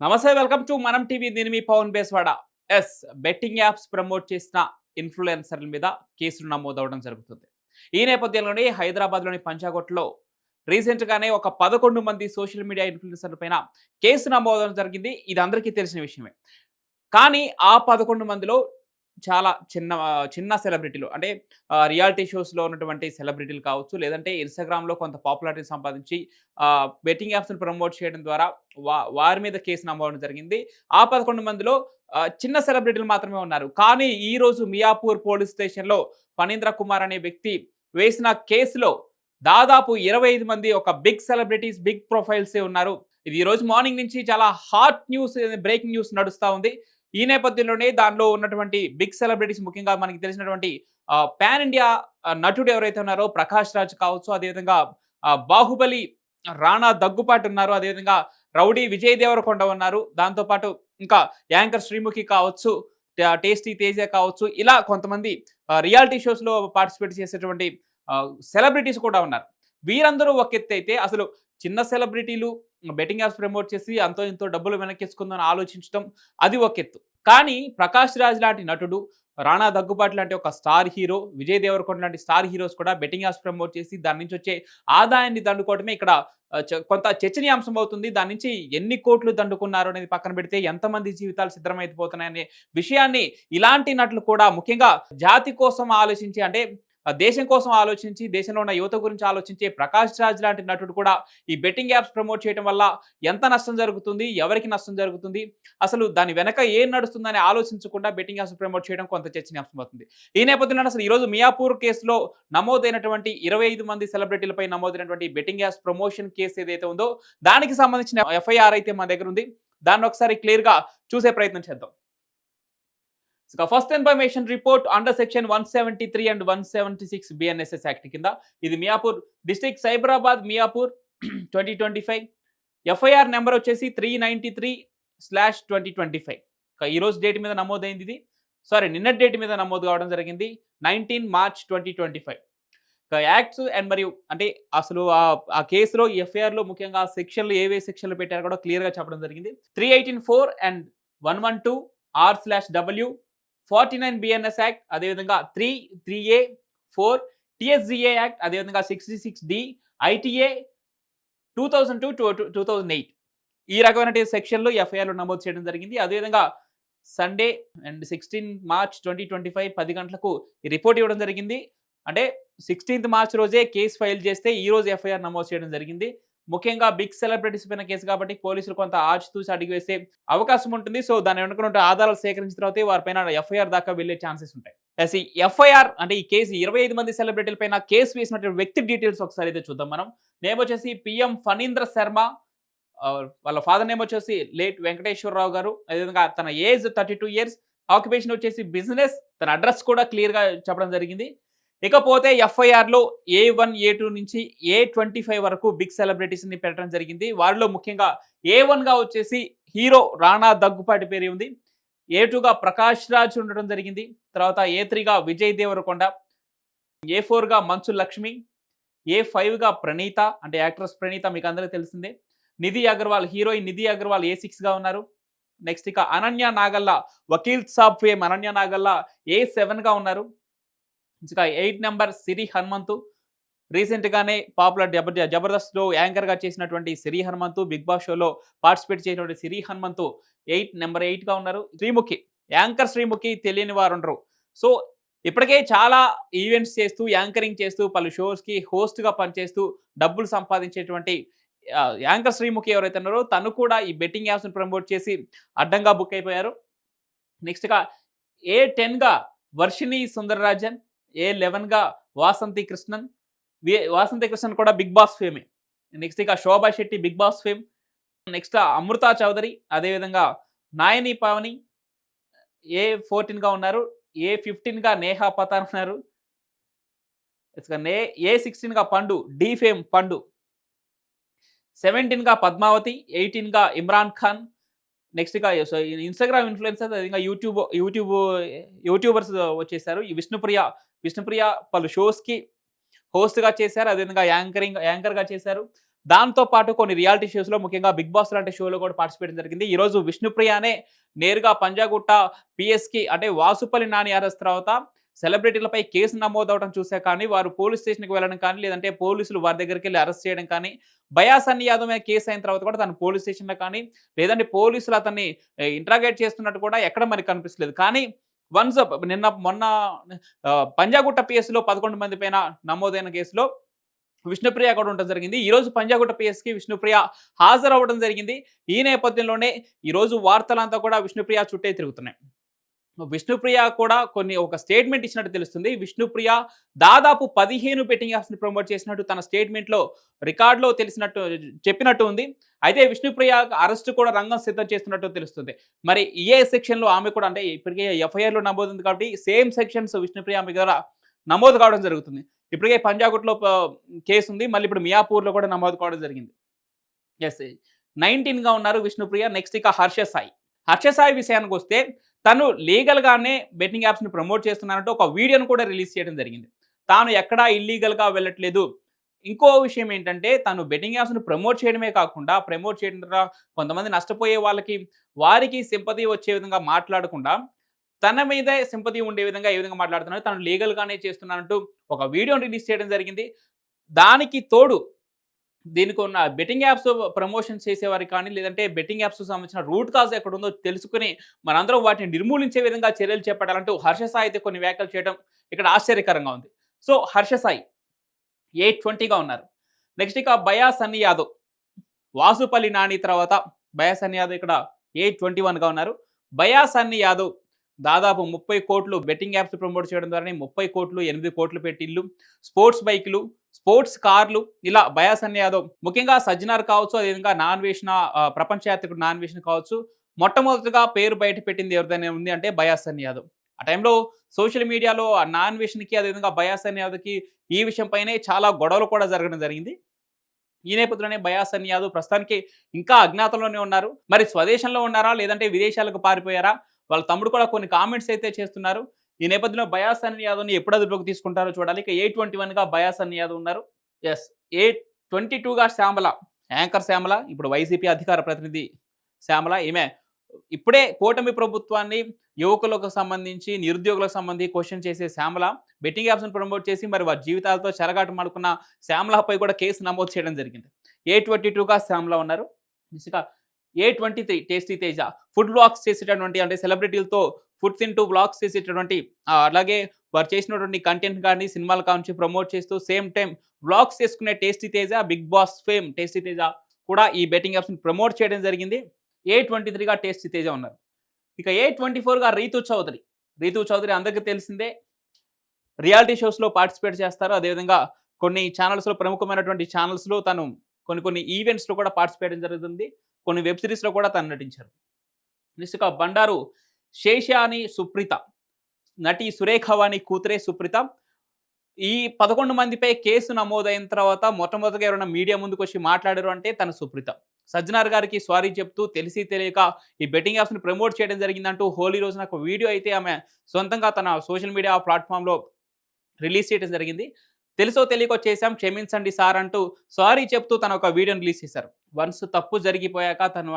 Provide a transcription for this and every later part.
నమస్తే welcome to మనం TV నేను మీ పవన్ బేస్వాడ. ఎస్ బెట్టింగ్ యాప్స్ ప్రమోట్ చేసిన ఇన్ఫ్లుయెన్సర్ల మీద కేసులు నమోదవడం జరుగుతుంది. ఈ నేపథ్యంలోనే హైదరాబాద్లోని పంచాకోట్లో రీసెంట్గానే ఒక పదకొండు మంది సోషల్ మీడియా ఇన్ఫ్లుయెన్సర్ల పైన కేసు నమోదవడం జరిగింది. ఇది అందరికీ తెలిసిన విషయమే. కానీ ఆ పదకొండు మందిలో చాలా చిన్న చిన్న సెలబ్రిటీలు. అంటే రియాలిటీ షోస్లో ఉన్నటువంటి సెలబ్రిటీలు కావచ్చు లేదంటే ఇన్స్టాగ్రామ్లో కొంత పాపులారిటీ సంపాదించి బెట్టింగ్ యాప్స్ని ప్రమోట్ చేయడం ద్వారా వా వారి మీద కేసు నమోదవడం జరిగింది. ఆ పదకొండు మందిలో చిన్న సెలబ్రిటీలు మాత్రమే ఉన్నారు. కానీ ఈ రోజు మియాపూర్ పోలీస్ స్టేషన్లో ఫణీంద్ర కుమార్ అనే వ్యక్తి వేసిన కేసులో దాదాపు ఇరవై ఐదు మంది ఒక బిగ్ సెలబ్రిటీస్ బిగ్ ప్రొఫైల్సే ఉన్నారు. ఇది ఈ రోజు మార్నింగ్ నుంచి చాలా హాట్ న్యూస్ బ్రేకింగ్ న్యూస్ నడుస్తూ ఉంది. ఈ నేపథ్యంలోనే దానిలో ఉన్నటువంటి బిగ్ సెలబ్రిటీస్ ముఖ్యంగా మనకి తెలిసినటువంటి పాన్ ఇండియా నటుడు ఎవరైతే ఉన్నారో ప్రకాష్ రాజ్ కావచ్చు అదేవిధంగా బాహుబలి రాణా దగ్గుపాటు ఉన్నారు అదేవిధంగా రౌడీ విజయ్ దేవరకొండ ఉన్నారు. దాంతోపాటు ఇంకా యాంకర్ శ్రీముఖి కావచ్చు టేస్టీ తేజ కావచ్చు ఇలా కొంతమంది రియాలిటీ షోస్లో పార్టిసిపేట్ చేసేటువంటి సెలబ్రిటీస్ కూడా ఉన్నారు. వీరందరూ ఒక ఎత్తు అయితే అసలు చిన్న సెలబ్రిటీలు బెట్టింగ్ యాప్స్ ప్రమోట్ చేసి అంతో ఇంతో డబ్బులు వెనక్కేసుకుందని ఆలోచించడం అది ఒక ఎత్తు. కానీ ప్రకాష్ రాజ్ లాంటి నటుడు రాణా దగ్గుబాటు లాంటి ఒక స్టార్ హీరో విజయ్ దేవరకొండ లాంటి స్టార్ హీరోస్ కూడా బెట్టింగ్ యాప్స్ ప్రమోట్ చేసి దాని నుంచి వచ్చే ఆదాయాన్ని దండుకోవడమే ఇక్కడ కొంత చర్చనీయాంశం అవుతుంది. దాని నుంచి ఎన్ని కోట్లు దండుకున్నారు అనేది పక్కన పెడితే ఎంతమంది జీవితాలు సిద్ధమైపోతున్నాయనే విషయాన్ని ఇలాంటి నటులు కూడా ముఖ్యంగా జాతి కోసం ఆలోచించి అంటే దేశం కోసం ఆలోచించి దేశంలో ఉన్న యువత గురించి ఆలోచించే ప్రకాష్ రాజ్ లాంటి నటుడు కూడా ఈ బెట్టింగ్ యాప్స్ ప్రమోట్ చేయడం వల్ల ఎంత నష్టం జరుగుతుంది ఎవరికి నష్టం జరుగుతుంది అసలు దాని వెనక ఏం నడుస్తుందని ఆలోచించకుండా బెట్టింగ్ యాప్స్ ప్రమోట్ చేయడం కొంత చర్చనీయాంశమవుతుంది. ఈ నేపథ్యంలో అసలు ఈరోజు మియాపూర్ కేసులో నమోదైనటువంటి ఇరవై ఐదు మంది సెలబ్రిటీలపై నమోదైనటువంటి బెట్టింగ్ యాప్స్ ప్రమోషన్ కేసు ఏదైతే ఉందో దానికి సంబంధించిన ఎఫ్ఐఆర్ అయితే మా దగ్గర ఉంది. దాన్ని ఒకసారి క్లియర్గా చూసే ప్రయత్నం చేద్దాం. First information report under section one seventy three and one seventy six BNSS act కింద. ఇది Miyapur district Cyberabad Miyapur twenty twenty five FIR number వచ్చేసి three ninety three slash twenty twenty five ఈ రోజు డేట్ మీద నమోదైంది ఇది. Sorry నిన్నటి date మీద నమోదు కావడం జరిగింది nineteen March twenty twenty five acts and మరియు అంటే అసలు ఆ- ఆ కేసులో ఎఫ్ఐఆర్లో ముఖ్యంగా సెక్షన్లు ఏవే సెక్షన్లు పెట్టారో కూడా క్లియర్గా చెప్పడం జరిగింది. Three eighteen four and one one two R slash W forty nine BNS act అదేవిధంగా three three A four TSGA act అదేవిధంగా sixty six D ITA two thousand two two two thousand eight ఈ రకమైన సెక్షన్లు ఎఫ్ఐఆర్లు నమోదు చేయడం జరిగింది. అదేవిధంగా Sunday and sixteen March twenty twenty five పది గంటలకు రిపోర్ట్ ఇవ్వడం జరిగింది. అంటే సిక్స్టీన్త్ మార్చ్ రోజే కేసు ఫైల్ చేస్తే ఈ రోజు ఎఫ్ఐఆర్ నమోదు చేయడం జరిగింది. ముఖ్యంగా బిగ్ సెలబ్రిటీస్ పైన కేసు కాబట్టి పోలీసులు కొంత ఆచితూచి అడిగి వేసే అవకాశం ఉంటుంది. సో దాని వెనుక ఆధారాలు సేకరించిన తర్వాత వారిపైన ఎఫ్ఐఆర్ దాకా వెళ్ళే ఛాన్సెస్ ఉంటాయి. ఎస్ ఎఫ్ఐఆర్ అంటే ఈ కేసు ఇరవై ఐదు మంది సెలబ్రిటీల పైన కేసు వేసినటువంటి వ్యక్తి డీటెయిల్స్ ఒకసారి అయితే చూద్దాం మనం. నేమ్ వచ్చేసి పిఎం ఫణీంద్ర శర్మ. వాళ్ళ ఫాదర్ నేమ్ వచ్చేసి లేట్ వెంకటేశ్వరరావు గారు. అదేవిధంగా తన age thirty two years. Occupation వచ్చేసి బిజినెస్. తన అడ్రస్ కూడా క్లియర్గా చెప్పడం జరిగింది. ఇకపోతే ఎఫ్ఐఆర్లో ఏ వన్ ఏ టూ నుంచి ఏ ట్వంటీ ఫైవ్ వరకు బిగ్ సెలబ్రిటీస్ని పెట్టడం జరిగింది. వారిలో ముఖ్యంగా ఏ వన్గా వచ్చేసి హీరో రాణా దగ్గుపాటి పేరు ఉంది. ఏ టూగా ప్రకాష్ రాజ్ ఉండడం జరిగింది. తర్వాత ఏ త్రీగా విజయ్ దేవరకొండ ఏ ఫోర్గా మంచు లక్ష్మి ఏ ఫైవ్గా ప్రణీత అంటే యాక్ట్రెస్ ప్రణీత మీకు అందరికీ తెలిసిందే. నిధి అగర్వాల్ హీరోయిన్ నిధి అగర్వాల్ ఏ సిక్స్గా ఉన్నారు. నెక్స్ట్ ఇక అనన్య నాగల్లా వకీల్ సాబ్ ఫేమ్ అనన్య నాగల్లా ఏ సెవెన్గా ఉన్నారు. ఇంకా ఎయిట్ నెంబర్ సిరి హనుమంతు. రీసెంట్గానే పాపులర్ జబర్ జబర్దస్త్లో యాంకర్గా చేసినటువంటి సిరి హనుమంతు బిగ్ బాస్ షోలో పార్టిసిపేట్ చేసినటువంటి సిరి హనుమంతు ఎయిట్ నెంబర్ ఎయిట్గా ఉన్నారు. శ్రీముఖి యాంకర్ శ్రీముఖి తెలియని వారు ఉండరు. సో ఇప్పటికే చాలా ఈవెంట్స్ చేస్తూ యాంకరింగ్ చేస్తూ పలు షోస్కి హోస్ట్గా పనిచేస్తూ డబ్బులు సంపాదించేటువంటి యాంకర్ శ్రీముఖి ఎవరైతే ఉన్నారో తను కూడా ఈ బెట్టింగ్ యాప్స్ని ప్రమోట్ చేసి అడ్డంగా బుక్ అయిపోయారు. నెక్స్ట్గా ఏ టెన్గా వర్షిణి సుందరరాజన్ ఏ లెవెన్గా వాసంతి కృష్ణన్ వాసంతి కృష్ణన్ కూడా బిగ్ బాస్ ఫేమే నెక్స్ట్ ఇక Shobha Shetty Bigg Boss fame. Next Amrutha Chowdary అదేవిధంగా నాయని పావని ఏ ఫోర్టీన్గా ఉన్నారు ఏ ఫిఫ్టీన్గా నేహా పతాన్ ఉన్నారు. నే ఏ సిక్స్టీన్గా పండు డి ఫేమ్ పండు. సెవెంటీన్గా పద్మావతి ఎయిటీన్గా ఇమ్రాన్ ఖాన్. నెక్స్ట్ ఇక ఇన్స్టాగ్రామ్ ఇన్ఫ్లుయెన్సర్స్ అదేవిధంగా యూట్యూబ్ యూట్యూబ్ యూట్యూబర్స్ వచ్చేసారు. ఈ విష్ణుప్రియ విష్ణుప్రియ పలు షోస్కి హోస్ట్గా చేశారు. అదేవిధంగా యాంకరింగ్ యాంకర్గా చేశారు. దాంతో పాటు కొన్ని రియాలిటీ షోస్లో ముఖ్యంగా బిగ్ బాస్ లాంటి షోలో కూడా పార్టిసిపేట్ జరిగింది. ఈరోజు విష్ణుప్రియనే నేరుగా పంజాగుట్ట పిఎస్కి అంటే వాసుపల్లి నాని అరెస్ట్ తర్వాత సెలబ్రిటీలపై కేసు నమోదవడం చూసా కానీ వారు పోలీస్ స్టేషన్కి వెళ్ళడం కానీ లేదంటే పోలీసులు వారి దగ్గరికి వెళ్ళి అరెస్ట్ చేయడం కానీ బయాసన్ని యాదవ్ మీద కేసు అయిన తర్వాత కూడా తను పోలీస్ స్టేషన్లో కానీ లేదంటే పోలీసులు అతన్ని ఇంట్రాగేట్ చేస్తున్నట్టు కూడా ఎక్కడ మనకి కనిపిస్తలేదు. కానీ వన్స్ నిన్న మొన్న పంజాగుట్ట పిఎస్లో పదకొండు మంది పైన నమోదైన కేసులో విష్ణుప్రియ కూడా ఉండడం జరిగింది. ఈ రోజు పంజాగుట్ట పిఎస్కి విష్ణుప్రియ హాజరవ్వడం జరిగింది. ఈ నేపథ్యంలోనే ఈ రోజు వార్తలంతా కూడా విష్ణుప్రియ చుట్టే తిరుగుతున్నాయి. విష్ణుప్రియ కూడా కొన్ని ఒక స్టేట్మెంట్ ఇచ్చినట్టు తెలుస్తుంది. విష్ణుప్రియ దాదాపు పదిహేను బెట్టింగ్ యాప్స్ని ప్రమోట్ చేసినట్టు తన స్టేట్మెంట్లో రికార్డులో తెలిసినట్టు చెప్పినట్టు ఉంది. అయితే విష్ణుప్రియ అరెస్ట్ కూడా రంగం సిద్ధం చేస్తున్నట్టు తెలుస్తుంది. మరి ఏ సెక్షన్లో ఆమె కూడా అంటే ఇప్పటికే ఎఫ్ఐఆర్లో నమోదు ఉంది కాబట్టి సేమ్ సెక్షన్స్ విష్ణుప్రియ ఆమె ద్వారా నమోదు కావడం జరుగుతుంది. ఇప్పటికే పంజాగుట్లో కేసు ఉంది. మళ్ళీ ఇప్పుడు మియాపూర్లో కూడా నమోదు కావడం జరిగింది. ఎస్ నైన్టీన్గా ఉన్నారు విష్ణుప్రియ. నెక్స్ట్ ఇక హర్ష సాయి. హర్షసాయి విషయానికి వస్తే తను లీగల్గానే బెట్టింగ్ యాప్స్ని ప్రమోట్ చేస్తున్నానంటూ ఒక వీడియోను కూడా రిలీజ్ చేయడం జరిగింది. తాను ఎక్కడా ఇల్లీగల్గా వెళ్ళట్లేదు. ఇంకో విషయం ఏంటంటే తను బెట్టింగ్ యాప్స్ను ప్రమోట్ చేయడమే కాకుండా ప్రమోట్ చేయడం ద్వారా కొంతమంది నష్టపోయే వాళ్ళకి వారికి సింపతి వచ్చే విధంగా మాట్లాడకుండా తన మీదే సింపతి ఉండే విధంగా ఏ విధంగా మాట్లాడుతున్నాడు తను లీగల్గానే చేస్తున్నానంటూ ఒక వీడియోని రిలీజ్ చేయడం జరిగింది. దానికి తోడు దీనికి ఉన్న బెట్టింగ్ యాప్స్ ప్రమోషన్ చేసేవారికి కానీ లేదంటే బెట్టింగ్ యాప్స్ సంబంధించిన రూట్ కాజ్ ఎక్కడ ఉందో తెలుసుకుని మనందరం వాటిని నిర్మూలించే విధంగా చర్యలు చేపట్టాలంటూ హర్ష సాయి అయితే కొన్ని వ్యాఖ్యలు చేయడం ఇక్కడ ఆశ్చర్యకరంగా ఉంది. సో హర్ష సాయి ఎయిట్ ట్వంటీగా ఉన్నారు. నెక్స్ట్ ఇక బయా సన్నీ యాదవ్ వాసుపల్లి నాని తర్వాత బయా సన్నీ యాదవ్ ఇక్కడ ఎయిట్ ట్వంటీ వన్గా ఉన్నారు. బయా సన్నీ యాదవ్ దాదాపు ముప్పై కోట్లు బెట్టింగ్ యాప్స్ ప్రమోట్ చేయడం ద్వారానే ముప్పై కోట్లు ఎనిమిది కోట్లు పెట్టిళ్ళు స్పోర్ట్స్ బైక్లు స్పోర్ట్స్ కార్లు ఇలా బయాసన్ యాదవ్ ముఖ్యంగా సజ్జనార్ కావచ్చు అదేవిధంగా నాన్ వేషన్ ప్రపంచ యాత్రికుడు నాన్ వేషన్ కావచ్చు మొట్టమొదటిగా పేరు బయట పెట్టింది ఎవరిదైనా ఉంది అంటే బయాసన్ యాదవ్. ఆ టైంలో సోషల్ మీడియాలో ఆ నాన్ వేషన్కి అదేవిధంగా బయాసన్ యాదవ్కి ఈ విషయంపైనే చాలా గొడవలు కూడా జరగడం జరిగింది. ఈ నేపథ్యంలోనే బయాసన్ యాదవ్ ప్రస్తుతానికి ఇంకా అజ్ఞాతంలోనే ఉన్నారు. మరి స్వదేశంలో ఉన్నారా లేదంటే విదేశాలకు పారిపోయారా? వాళ్ళ తమ్ముడు కూడా కొన్ని కామెంట్స్ అయితే చేస్తున్నారు. ఈ నేపథ్యంలో బయాసన్ యాదవ్ని ఎప్పుడు అదుపులోకి తీసుకుంటారో చూడాలి. ఇక ఏ ట్వంటీ వన్గా బయాసన్ యాదవ్ ఉన్నారు. ఎస్ ఏ ట్వంటీ టూగా శ్యామల యాంకర్ శ్యామల ఇప్పుడు వైసీపీ అధికార ప్రతినిధి శ్యామల ఈమె ఇప్పుడే కూటమి ప్రభుత్వాన్ని యువకులకు సంబంధించి నిరుద్యోగులకు సంబంధించి క్వశ్చన్ చేసే శ్యామల బెట్టింగ్ యాప్స్ని ప్రమోట్ చేసి మరి వారి జీవితాలతో చెరగాటు మాడుకున్న శ్యామలపై కూడా కేసు నమోదు చేయడం జరిగింది. ఏ ట్వంటీ టూగా శ్యామల ఉన్నారు. A twenty three Tasty Teja food blogs చేసేటటువంటి అంటే సెలబ్రిటీలతో ఫుట్స్ ఇన్ టూ బ్లాగ్స్ చేసేటటువంటి అలాగే వారు చేసినటువంటి కంటెంట్ కానీ సినిమాలు కానించి ప్రమోట్ చేస్తూ సేమ్ టైం బ్లాగ్స్ చేసుకునే tasty Teja Bigg Boss fame tasty Teja కూడా ఈ బెట్టింగ్ యాప్స్ని ప్రమోట్ చేయడం జరిగింది. ఏ ట్వంటీ త్రీగా టేస్టీ తేజ ఉన్నారు. ఇక ఏ ట్వంటీ ఫోర్గా రీతు చౌదరి రీతు చౌదరి అందరికీ తెలిసిందే. రియాలిటీ షోస్లో పార్టిసిపేట్ చేస్తారు. అదేవిధంగా కొన్ని ఛానల్స్లో ప్రముఖమైనటువంటి ఛానల్స్లో తను కొన్ని కొన్ని ఈవెంట్స్లో కూడా పార్టిసిపేట్ చేయడం జరుగుతుంది. కొన్ని వెబ్ సిరీస్లో కూడా తను నటించారు. నెక్స్ట్ బండారు శేషాని సుప్రీత. నటి సురేఖవాణి కూతురే సుప్రీత. ఈ పదకొండు మందిపై కేసు నమోదైన తర్వాత మొట్టమొదటిగా ఎవరైనా మీడియా ముందుకు వచ్చి మాట్లాడారు అంటే తన సుప్రీత. సజ్జనార్ గారికి సారీ చెప్తూ తెలిసి తెలియక ఈ బెట్టింగ్ యాప్స్ని ప్రమోట్ చేయడం జరిగిందంటూ హోలీ రోజున ఒక వీడియో అయితే ఆమె సొంతంగా తన సోషల్ మీడియా ప్లాట్ఫామ్లో రిలీజ్ చేయడం జరిగింది. తెలుసో తెలియకో చేశాం క్షమించండి సార్ అంటూ సారీ చెప్తూ తన ఒక వీడియోని రిలీజ్ చేశారు. వన్స్ తప్పు జరిగిపోయాక తను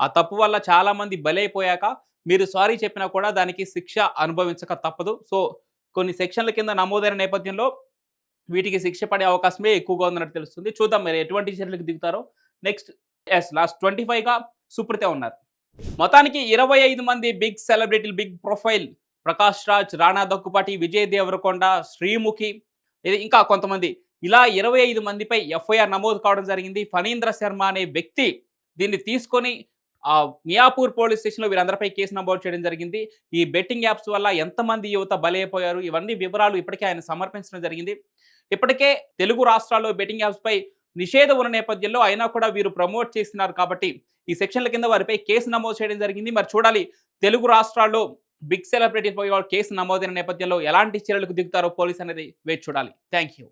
ఆ- తప్పు వల్ల చాలామంది బలైపోయాక మీరు సారీ చెప్పినా కూడా దానికి శిక్ష అనుభవించక తప్పదు. సో కొన్ని సెక్షన్ల కింద నమోదైన నేపథ్యంలో వీటికి శిక్ష పడే అవకాశమే ఎక్కువగా ఉందన్నట్టు తెలుస్తుంది. చూద్దాం మీరు ఎటువంటి చర్యలకు దిగుతారో. నెక్స్ట్ ఎస్ లాస్ట్ ట్వంటీ ఫైవ్గా సుప్రీత ఉన్నారు. మొత్తానికి ఇరవై ఐదు మంది బిగ్ సెలబ్రిటీలు బిగ్ ప్రొఫైల్ ప్రకాష్ రాజ్ రాణా దక్కుపాటి విజయ్ దేవరకొండ శ్రీముఖి ఇది ఇంకా కొంతమంది. ఇలా ఇరవై ఐదు మందిపై ఎఫ్ఐఆర్ నమోదు కావడం జరిగింది. ఫణీంద్ర శర్మ అనే వ్యక్తి దీన్ని తీసుకొని ఆ మియాపూర్ పోలీస్ స్టేషన్లో వీరందరిపై కేసు నమోదు చేయడం జరిగింది. ఈ బెట్టింగ్ యాప్స్ వల్ల ఎంతమంది యువత బలైపోయారు? ఇవన్నీ వివరాలు ఇప్పటికే ఆయన సమర్పించడం జరిగింది. ఇప్పటికే తెలుగు రాష్ట్రాల్లో బెట్టింగ్ యాప్స్పై నిషేధం ఉన్న నేపథ్యంలో అయినా కూడా వీరు ప్రమోట్ చేస్తున్నారు కాబట్టి ఈ సెక్షన్ల కింద వారిపై కేసు నమోదు చేయడం జరిగింది. మరి చూడాలి తెలుగు రాష్ట్రాల్లో బిగ్ సెలబ్రిటీ కేసు నమోదైన నేపథ్యంలో ఎలాంటి చర్యలకు దిగుతారో పోలీస్ అనేది వేచి చూడాలి. Thank you